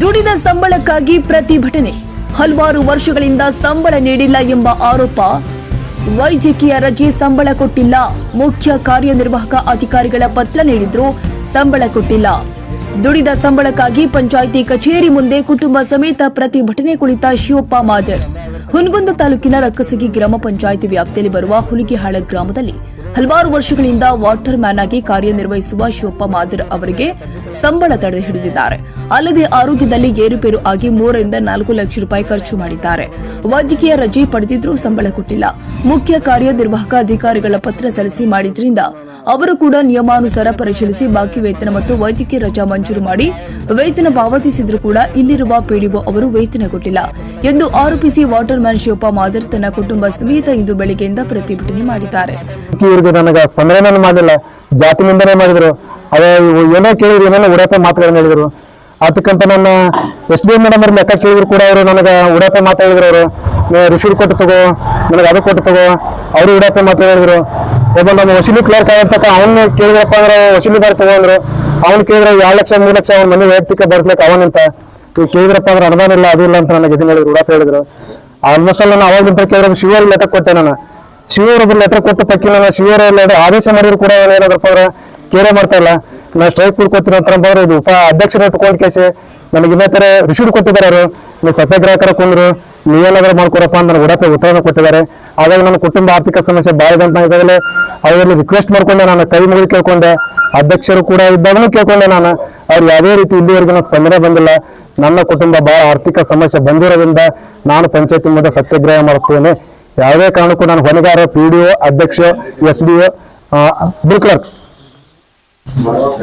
ದುಡಿದ ಸಂಬಳಕ್ಕಾಗಿ ಪ್ರತಿಭಟನೆ. ಹಲವಾರು ವರ್ಷಗಳಿಂದ ಸಂಬಳ ನೀಡಿಲ್ಲ ಎಂಬ ಆರೋಪ. ವೈದ್ಯಕೀಯ ರಜೆ ಸಂಬಳ ಕೊಟ್ಟಿಲ್ಲ. ಮುಖ್ಯ ಕಾರ್ಯನಿರ್ವಾಹಕ ಅಧಿಕಾರಿಗಳ ಪತ್ರ ನೀಡಿದ್ರು ಸಂಬಳ ಕೊಟ್ಟಿಲ್ಲ. ದುಡಿದ ಸಂಬಳಕ್ಕಾಗಿ ಪಂಚಾಯಿತಿ ಕಚೇರಿ ಮುಂದೆ ಕುಟುಂಬ ಸಮೇತ ಪ್ರತಿಭಟನೆ ಕುಳಿತ ಶಿವಪ್ಪ ಮಾದರ್. ಹುನಗುಂದ ತಾಲೂಕಿನ ರಕ್ಕಸಗಿ ಗ್ರಾಮ ಪಂಚಾಯಿತಿ ವ್ಯಾಪ್ತಿಯಲ್ಲಿ ಬರುವ ಹುಲಿಗಿಹಾಳ ಗ್ರಾಮದಲ್ಲಿ ಹಲವಾರು ವರ್ಷಗಳಿಂದ ವಾಟರ್ ಮ್ಯಾನ್ ಆಗಿ ಕಾರ್ಯನಿರ್ವಹಿಸುವ ಶಿವಪ್ಪ ಮಾದರ್ ಅವರಿಗೆ ಸಂಬಳ ತಡೆ ಹಿಡಿದಿದ್ದಾರೆ. ಅಲ್ಲದೆ ಆರೋಗ್ಯದಲ್ಲಿ ಏರುಪೇರು ಆಗಿ ಮೂರರಿಂದ ನಾಲ್ಕು ಲಕ್ಷ ರೂಪಾಯಿ ಖರ್ಚು ಮಾಡಿದ್ದಾರೆ. ವೈದ್ಯಕೀಯ ರಜೆ ಪಡೆದಿದ್ರೂ ಸಂಬಳ ಕೊಟ್ಟಿಲ್ಲ. ಮುಖ್ಯ ಕಾರ್ಯನಿರ್ವಾಹಕ ಅಧಿಕಾರಿಗಳ ಪತ್ರ ಸಲ್ಲಿಸಿ ಮಾಡಿದ್ರಿಂದ ಅವರು ಕೂಡ ನಿಯಮಾನುಸಾರ ಪರಿಶೀಲಿಸಿ ಬಾಕಿ ವೇತನ ಮತ್ತು ವೈದ್ಯಕೀಯ ರಜಾ ಮಂಜೂರು ಮಾಡಿ ವೇತನ ಪಾವತಿಸಿದ್ರು ಕೂಡ ಇಲ್ಲಿರುವ ಪಿಡಿಒ ಅವರು ವೇತನ ಕೊಟ್ಟಿಲ್ಲ ಎಂದು ಆರೋಪಿಸಿ ವಾಟರ್ ಮ್ಯಾನ್ ಶಿವಪ್ಪ ಮಾದರ್ ತನ್ನ ಕುಟುಂಬ ಸಮೇತ ಇಂದು ಬೆಳಗ್ಗೆಯಿಂದ ಪ್ರತಿಭಟನೆ ಮಾಡಿದ್ದಾರೆ. ಸ್ಪಂದನೆ ಮಾಡಿಲ್ಲ. ಜಾತಿ ನಿಂದನೆ ಮಾಡಿದ್ರು. ಅದೇ ಏನೋ ಕೇಳಿದ್ರು, ಏನೋ ಉಡಾಪ ಮಾತುಗಳನ್ನು ಹೇಳಿದ್ರು. ಅದಕ್ಕಂತ ನನ್ನ ಎಸ್ ಡಿ ಮೇಡಮ್ ಅವ್ರ ಲೆಕ್ಕ ಕೇಳಿದ್ರು ಕೂಡ ಅವರು ನನಗೆ ಉಡಾಪೆ ಮಾತಾಡಿದ್ರು ಅವರು. ರಿಸೀವ್ ಕೊಟ್ಟು ತಗೋ, ನನಗೆ ಅದು ಕೊಟ್ಟು ತಗೋ. ಅವರು ಉಡಾಪೆ ಮಾತಾಡಿದ್ರು ಒಬ್ಬ ನಮ್ಮ ವಸೂಲಿ ಕ್ಲರ್ಕ್ ಆಗತಕ್ಕ ಅವನು ಕೇಳಿದ್ರಪ್ಪ ಅಂದ್ರೆ ವಸೂಲಿದಾರ ತಗೊಂಡ್ರು ಅವ್ನು ಕೇಳಿದ್ರೆ ಎರಡು ಲಕ್ಷ, ಮೂರು ಲಕ್ಷ ಅವ್ನ ಮನೆ ವೈಯಕ್ತಿಕ ಬರ್ಸ್ಲಿಕ್ಕೆ ಅವನಂತ ಕೇಳಿದ್ರಪ್ಪ ಅಂದ್ರೆ ಅನುದಾನ ಇಲ್ಲ, ಅದು ಇಲ್ಲ ಅಂತ ನನಗೆ ಇದನ್ನ ಹೇಳಿದ್ರು ಉಡಾಪೆ ಹೇಳಿದ್ರು. ಆಲ್ಮೋಸ್ಟ್ ಅಲ್ಲಿ ನಾನು ಅವಾಗ ನಿಂತ ಕೇಳಿದ್ರೆ ಶಿವರ್ ಲೆಟರ್ ಕೊಟ್ಟೆ ನಾನು. ಶಿವರ್ ಒಬ್ಬರು ಲೆಟರ್ ಕೊಟ್ಟು ಪಕ್ಕಿ ನಾನು ಶಿವರ್ ಲೆಟರ್ ಆದೇಶ ಮಾಡಿದ್ರು ಕೂಡ ಏನಾದ್ರಪ್ಪ ಅಂದ್ರೆ ಕೇರೆ ಮಾಡ್ತಾ ಇಲ್ಲ. ನಾ ಸ್ಟ್ರೈಕ್ ಅಂತ ಅಂದ್ರೆ ಇದು ಉಪ ಅಧ್ಯಕ್ಷರ ಇಟ್ಕೊಂಡು ಕೇಸಿ. ನನಗೆ ಇದೇ ತರ ಋಷಿರು ಕೊಟ್ಟಿದ್ದಾರೆ ಅವರು. ನೀವು ಸತ್ಯಾಗ್ರಹಕರ ಕೊಂದ್ರು. ನೀವೇನಾದ್ರೂ ಮಾಡ್ಕೊಡಪ್ಪ ಅಂತ ನನಗೆ ಉಡಾಪೆ ಉತ್ತರವನ್ನು ಕೊಟ್ಟಿದ್ದಾರೆ. ಹಾಗಾಗಿ ನನ್ನ ಕುಟುಂಬ ಆರ್ಥಿಕ ಸಮಸ್ಯೆ ಬಾಳಿದೆ ಅಂತ ಇದ್ದಾಗಲೇ ಅವರಲ್ಲಿ ರಿಕ್ವೆಸ್ಟ್ ಮಾಡ್ಕೊಂಡೆ ನಾನು, ಕೈ ಮುಗಿದು ಕೇಳ್ಕೊಂಡೆ. ಅಧ್ಯಕ್ಷರು ಕೂಡ ಇದ್ದಾಗಲೂ ಕೇಳ್ಕೊಂಡೆ ನಾನು. ಅವ್ರು ಯಾವುದೇ ರೀತಿ ಇಲ್ಲಿವರೆಗೂ ನಾನು ಸ್ಪಂದನೆ ಬಂದಿಲ್ಲ. ನನ್ನ ಕುಟುಂಬ ಬಹಳ ಆರ್ಥಿಕ ಸಮಸ್ಯೆ ಬಂದಿರೋದ್ರಿಂದ ನಾನು ಪಂಚಾಯತಿ ಮುಂದೆ ಸತ್ಯಾಗ್ರಹ ಮಾಡುತ್ತೇನೆ ಯಾವುದೇ ಕಾರಣಕ್ಕೂ ನಾನು ಹೊಣೆಗಾರ ಪಿ ಡಿ ಒ ಅಧ್ಯಕ್ಷ S D O bill clerk María